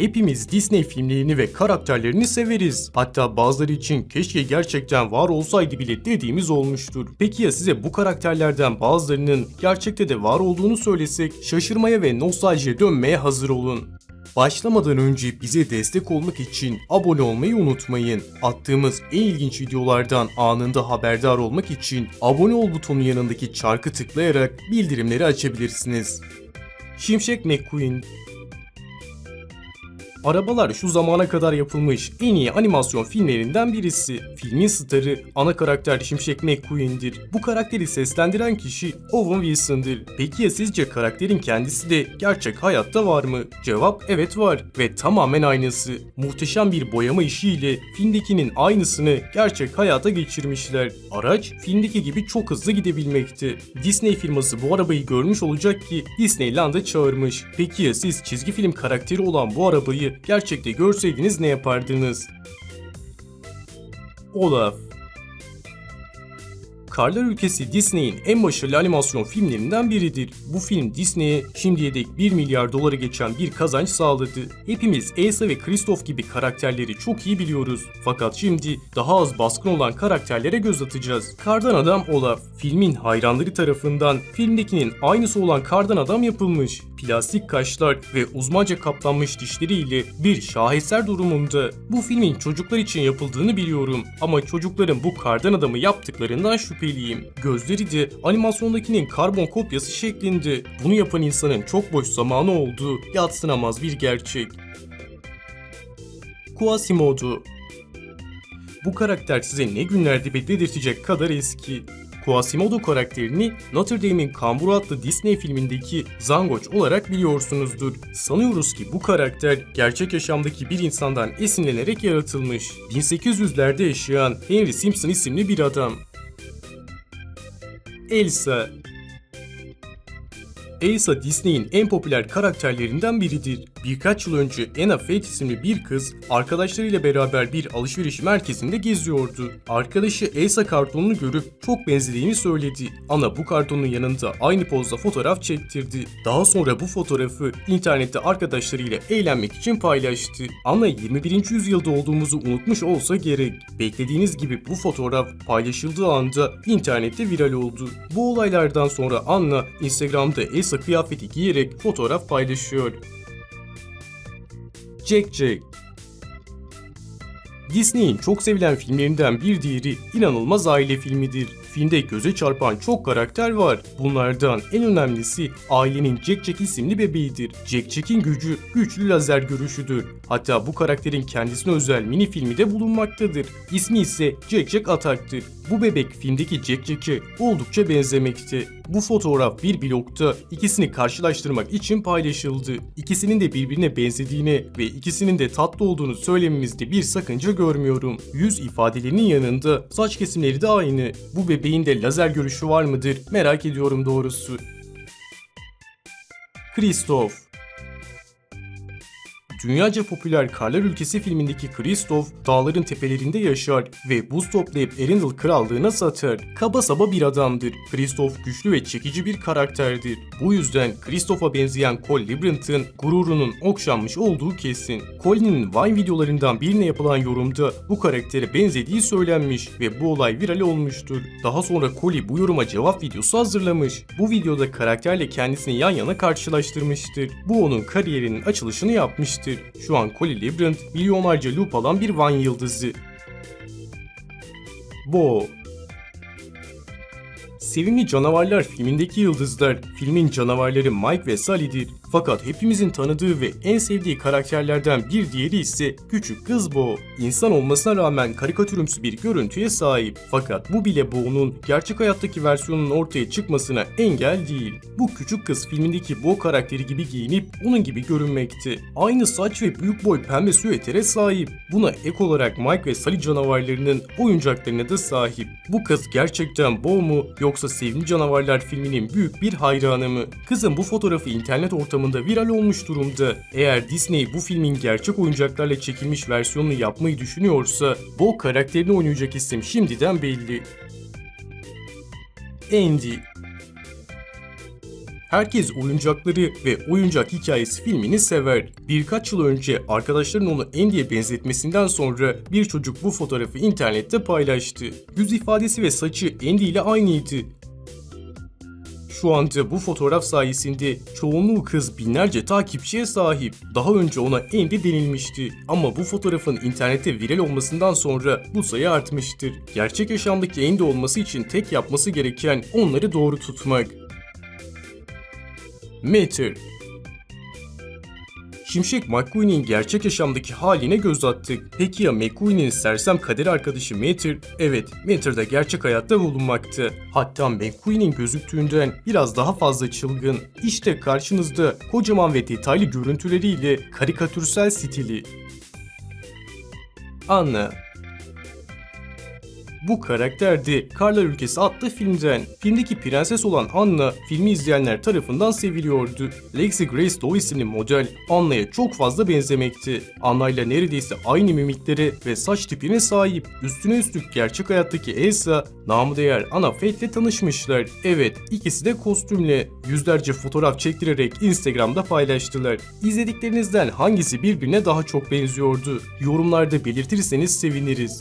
Hepimiz Disney filmlerini ve karakterlerini severiz. Hatta bazıları için keşke gerçekten var olsaydı bile dediğimiz olmuştur. Peki ya size bu karakterlerden bazılarının gerçekte de var olduğunu söylesek şaşırmaya ve nostaljiye dönmeye hazır olun. Başlamadan önce bize destek olmak için abone olmayı unutmayın. Attığımız en ilginç videolardan anında haberdar olmak için abone ol butonun yanındaki çarkı tıklayarak bildirimleri açabilirsiniz. Şimşek McQueen Arabalar şu zamana kadar yapılmış en iyi animasyon filmlerinden birisi. Filmin starı ana karakter Şimşek McQueen'dir. Bu karakteri seslendiren kişi Owen Wilson'dır. Peki ya sizce karakterin kendisi de gerçek hayatta var mı? Cevap evet var ve tamamen aynısı. Muhteşem bir boyama işiyle filmdekinin aynısını gerçek hayata geçirmişler. Araç filmdeki gibi çok hızlı gidebilmekte. Disney firması bu arabayı görmüş olacak ki Disneyland'a çağırmış. Peki ya siz çizgi film karakteri olan bu arabayı gerçekte görseydiniz ne yapardınız? Olaf Karlar Ülkesi Disney'in en başarılı animasyon filmlerinden biridir. Bu film Disney'e şimdiye dek 1 milyar doları geçen bir kazanç sağladı. Hepimiz Elsa ve Kristoff gibi karakterleri çok iyi biliyoruz. Fakat şimdi daha az baskın olan karakterlere göz atacağız. Kardan Adam Olaf, filmin hayranları tarafından filmdekinin aynısı olan Kardan Adam yapılmış. Plastik kaşlar ve uzmanca kaplanmış dişleriyle bir şaheser durumunda. Bu filmin çocuklar için yapıldığını biliyorum ama çocukların bu kardan adamı yaptıklarından şüpheliyim. Gözleri de animasyondakinin karbon kopyası şeklinde. Bunu yapan insanın çok boş zamanı olduğu yatsınamaz bir gerçek. Quasimodo bu karakter size ne günlerde be dedirtecek kadar eski. Quasimodo karakterini Notre Dame'in Kamburu adlı Disney filmindeki Zangoç olarak biliyorsunuzdur. Sanıyoruz ki bu karakter gerçek yaşamdaki bir insandan esinlenerek yaratılmış. 1800'lerde yaşayan Henry Simpson isimli bir adam. Elsa Elsa Disney'in en popüler karakterlerinden biridir. Birkaç yıl önce Anna Fate isimli bir kız arkadaşlarıyla beraber bir alışveriş merkezinde geziyordu. Arkadaşı Elsa kartonunu görüp çok benzediğini söyledi. Ana bu kartonun yanında aynı pozda fotoğraf çektirdi. Daha sonra bu fotoğrafı internette arkadaşlarıyla eğlenmek için paylaştı. Anna 21. yüzyılda olduğumuzu unutmuş olsa gerek. Beklediğiniz gibi bu fotoğraf paylaşıldığı anda internette viral oldu. Bu olaylardan sonra Anna Instagram'da Elsa kıyafeti giyerek fotoğraf paylaşıyor. Jack Jack Disney'in çok sevilen filmlerinden bir diğeri inanılmaz aile filmidir. Filmde göze çarpan çok karakter var. Bunlardan en önemlisi ailenin Jack Jack isimli bebeğidir. Jack Jack'in gücü güçlü lazer görüşüdür. Hatta bu karakterin kendisine özel mini filmi de bulunmaktadır. İsmi ise Jack Jack Attack'tır. Bu bebek filmdeki Jack Jack'e oldukça benzemekte. Bu fotoğraf bir blogda ikisini karşılaştırmak için paylaşıldı. İkisinin de birbirine benzediğine ve ikisinin de tatlı olduğunu söylememizde bir sakınca görmüyorum. Yüz ifadelerinin yanında saç kesimleri de aynı. Bu bebeğin de lazer görüşü var mıdır merak ediyorum doğrusu. Christoph Dünyaca popüler Karlar Ülkesi filmindeki Kristoff dağların tepelerinde yaşar ve buz toplayıp Erindel krallığına satar. Kaba saba bir adamdır. Kristoff güçlü ve çekici bir karakterdir. Bu yüzden Kristoff'a benzeyen Cole Librant'ın gururunun okşanmış olduğu kesin. Cole'nin Vine videolarından birine yapılan yorumda bu karaktere benzediği söylenmiş ve bu olay viral olmuştur. Daha sonra Cole bu yoruma cevap videosu hazırlamış. Bu videoda karakterle kendisini yan yana karşılaştırmıştır. Bu onun kariyerinin açılışını yapmıştır. Şu an Cole Librand milyonlarca loop alan bir Vine yıldızı. Bo Sevimli Canavarlar filmindeki yıldızlar, filmin canavarları Mike ve Sally'dir. Fakat hepimizin tanıdığı ve en sevdiği karakterlerden bir diğeri ise küçük kız Bo. İnsan olmasına rağmen karikatürümsü bir görüntüye sahip. Fakat bu bile Bo'nun gerçek hayattaki versiyonunun ortaya çıkmasına engel değil. Bu küçük kız filmindeki Bo karakteri gibi giyinip onun gibi görünmekte. Aynı saç ve büyük boy pembe süetere sahip. Buna ek olarak Mike ve Sally canavarlarının oyuncaklarına da sahip. Bu kız gerçekten Bo mu yoksa Sevimli Canavarlar filminin büyük bir hayranı mı? Kızın bu fotoğrafı internet ortamında viral olmuş durumda. Eğer Disney bu filmin gerçek oyuncaklarla çekilmiş versiyonunu yapmayı düşünüyorsa Bo karakterini oynayacak isim şimdiden belli. Andy Herkes oyuncakları ve oyuncak hikayesi filmini sever. Birkaç yıl önce arkadaşların onu Andy'ye benzetmesinden sonra bir çocuk bu fotoğrafı internette paylaştı. Yüz ifadesi ve saçı Andy ile aynıydı. Şu anda bu fotoğraf sayesinde çoğunluğu kız binlerce takipçiye sahip. Daha önce ona Andy denilmişti ama bu fotoğrafın internette viral olmasından sonra bu sayı artmıştır. Gerçek yaşamdaki Andy olması için tek yapması gereken onları doğru tutmak. Matter Şimşek McQueen'in gerçek yaşamdaki haline göz attık. Peki ya McQueen'in sersem kader arkadaşı Matter? Evet, Matter da gerçek hayatta bulunmakta. Hatta McQueen'in gözüktüğünden biraz daha fazla çılgın. İşte karşınızda kocaman ve detaylı görüntüleriyle karikatürsel stili. Anna bu karakter de Karlar Ülkesi adlı filmden. Filmdeki prenses olan Anna, filmi izleyenler tarafından seviliyordu. Lexi Grace Doe isimli model, Anna'ya çok fazla benzemekti. Anna ile neredeyse aynı mimiklere ve saç tipine sahip. Üstüne üstlük gerçek hayattaki Elsa, namı değer Anna Fate ile tanışmışlar. Evet, ikisi de kostümle. Yüzlerce fotoğraf çektirerek Instagram'da paylaştılar. İzlediklerinizden hangisi birbirine daha çok benziyordu? Yorumlarda belirtirseniz seviniriz.